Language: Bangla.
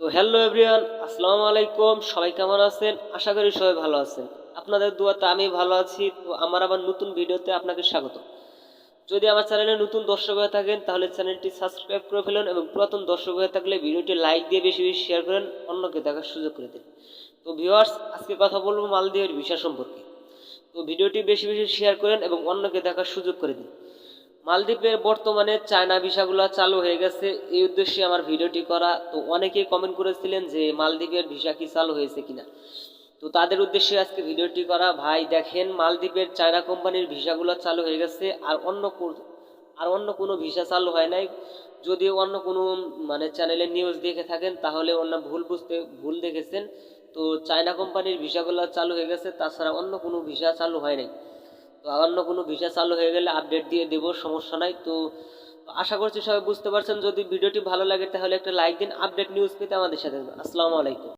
তো হ্যালো এভরিওয়ান, আসসালামু আলাইকুম। সবাই কেমন আছেন? আশা করি সবাই ভালো আছেন। আপনাদের দোয়াতে আমি ভালো আছি। তো আমার আবার নতুন ভিডিওতে আপনাকে স্বাগত। যদি আমার চ্যানেলে নতুন দর্শক হয়ে থাকেন, তাহলে চ্যানেলটি সাবস্ক্রাইব করে ফেলুন এবং পুরাতন দর্শক হয়ে থাকলে ভিডিওটি লাইক দিয়ে বেশি বেশি শেয়ার করেন, অন্যকে দেখার সুযোগ করে দিন। তো ভিউয়ার্স, আজকে কথা বলব মালদ্বীপের ভিসা সম্পর্কে। তো ভিডিওটি বেশি বেশি শেয়ার করেন এবং অন্যকে দেখার সুযোগ করে দিন। মালদ্বীপের বর্তমানে চায়না ভিসাগুলো চালু হয়ে গেছে। এই উদ্দেশ্যে আমার ভিডিওটি করা। তো অনেকেই কমেন্ট করেছিলেন যে মালদ্বীপের ভিসা কি চালু হয়েছে কিনা। তো তাদের উদ্দেশ্যে আজকে ভিডিওটি করা। ভাই, দেখেন মালদ্বীপের চায়না কোম্পানির ভিসাগুলো চালু হয়ে গেছে আর অন্য আর অন্য কোনো ভিসা চালু হয় নাই। যদি অন্য কোনো মানে চ্যানেলে নিউজ দেখে থাকেন, তাহলে অন্য ভুল বুঝতে ভুল দেখেছেন। তো চায়না কোম্পানির ভিসাগুলো চালু হয়ে গেছে, তাছাড়া অন্য কোনো ভিসা চালু হয় নাই। অন্য কোনো ভিসা চালু হয়ে গেলে আপডেট দিয়ে দেব, সমস্যা নাই। তো আশা করছি সবাই বুঝতে পারছেন। যদি ভিডিওটি ভালো লাগে তাহলে একটা লাইক দিন আপডেট নিউজ পেতে আমাদের সাথে আসসালামু আলাইকুম।